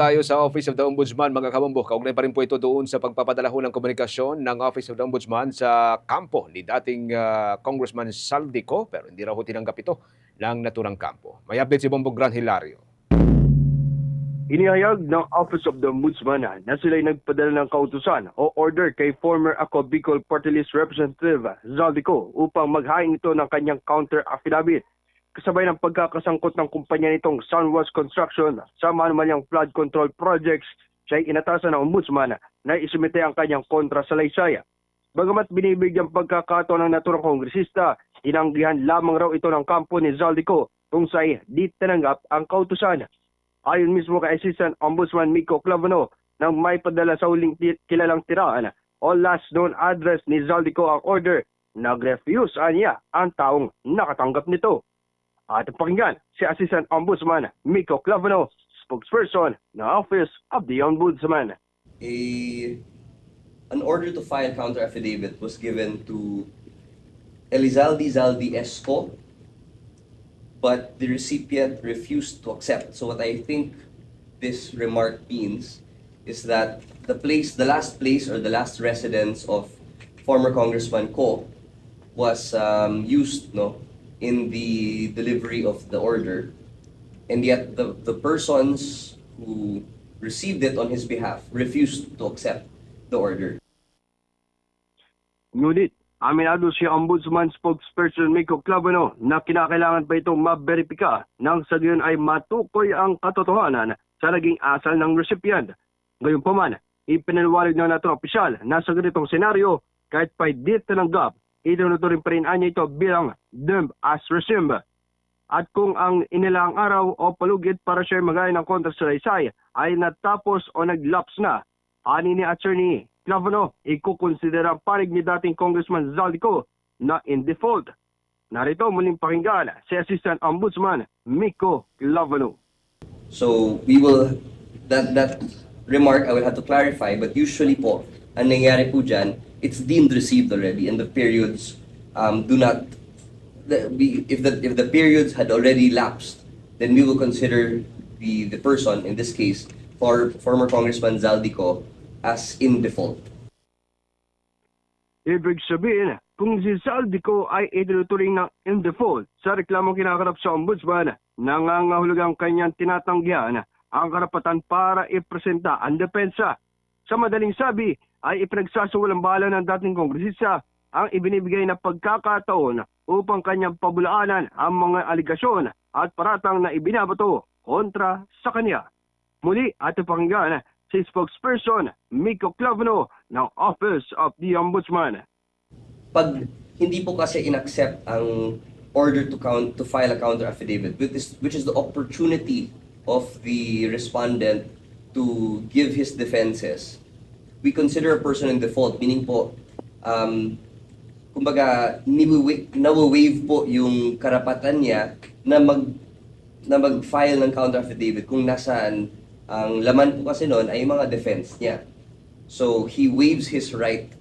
tayo sa Office of the Ombudsman, mga kabombo. Kaugnay pa rin po ito doon sa pagpapadala ng komunikasyon ng Office of the Ombudsman sa kampo ni dating ah, Congressman Saldico, pero hindi raw ho tinanggap ito ng naturang kampo. May update si Bombong Gran Hilario. Inihayag ng Office of the Ombudsman na sila'y nagpadala ng kautusan o order kay former Ako Bicol Party List Representative Zaldico upang maghain ito ng kanyang counter affidavit. Kasabay ng pagkakasangkot ng kumpanya nitong Sunwest Construction sa manumalyang flood control projects, siya ay inatasan ng Ombudsman na isumite ang kanyang kontra sa laysaya. Bagamat binibigyan pagkakataon ng naturang kongresista, tinanggihan lamang raw ito ng kampo ni Zaldico kung sa'y di tinanggap ang kautusan. Ayon mismo kay Assistant Ombudsman Miko Clavano nang may padala sa huling kilalang tiraan o last known address ni Zaldico ang order, nag-refuse niya ang taong nakatanggap nito. At pakinggan si Assistant Ombudsman Miko Clavano, spokesperson ng Office of the Ombudsman. a an order to file counter affidavit was given to Elizalde Zaldi Esco, but the recipient refused to accept. So what I think this remark means is that the place, the last place or the last residence of former Congressman Ko was um, used no in the delivery of the order and yet the, the persons who received it on his behalf refused to accept the order. Ngunit, aminado si Ombudsman spokesperson Miko Clavano na kinakailangan pa itong maberipika nang sa gayon ay matukoy ang katotohanan sa naging asal ng recipient. Gayunpaman, ipinaliwanag ng naturang opisyal na sa ganitong senaryo, kahit pa di tinanggap, itinuturing pa rin niya ito bilang dump as resumed. At kung ang inilang araw o palugit para siya magaya ng kontra sa laysay ay natapos o naglaps na, ani ni Attorney Clavano, ikukonsidera panig ni dating Congressman Zaldico na in default. Narito muling pakinggan si Assistant Ombudsman Miko Clavano. So we will that that remark I will have to clarify but usually po ang nangyayari po dyan, it's deemed received already and the periods um, do not the, if the if the periods had already lapsed then we will consider the the person in this case for former Congressman Zaldico as in default. Ibig sabihin, kung si Zaldico ay itinuturing ng in default sa reklamong kinakarap sa Ombudsman, nangangahulugang kanyang tinatanggihan ang karapatan para ipresenta ang depensa. Sa madaling sabi, ay ipinagsasawalang bala ng dating kongresista ang ibinibigay na pagkakataon upang kanyang pabulaanan ang mga aligasyon at paratang na ibinabato kontra sa kanya. Muli at pakinggan si spokesperson Miko Clavano ng Office of the Ombudsman. pag hindi po kasi inaccept ang order to count to file a counter affidavit which is which is the opportunity of the respondent to give his defenses we consider a person in default meaning po um kumbaga nawa-waive po yung karapatan niya na mag na mag-file ng counter affidavit kung nasaan ang laman po kasi noon ay mga defense niya so he waives his right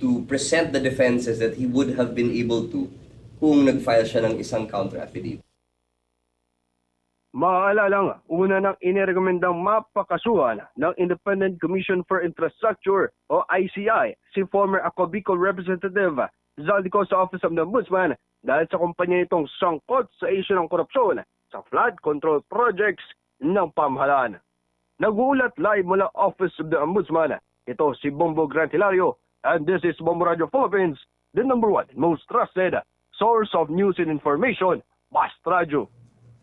to present the defenses that he would have been able to kung nag-file siya ng isang counter affidavit. Maaalala una nang inirekomendang mapakasuhan ng Independent Commission for Infrastructure o ICI si former Ako Bicol Representative Zaldico sa Office of the Ombudsman dahil sa kumpanya nitong sangkot sa issue ng korupsyon sa flood control projects ng pamahalaan. Nag-uulat live mula Office of the Ombudsman. Ito si Bombo Grant Hilario and this is Bombo Radio Philippines, the number one most trusted source of news and information, Bast Radio.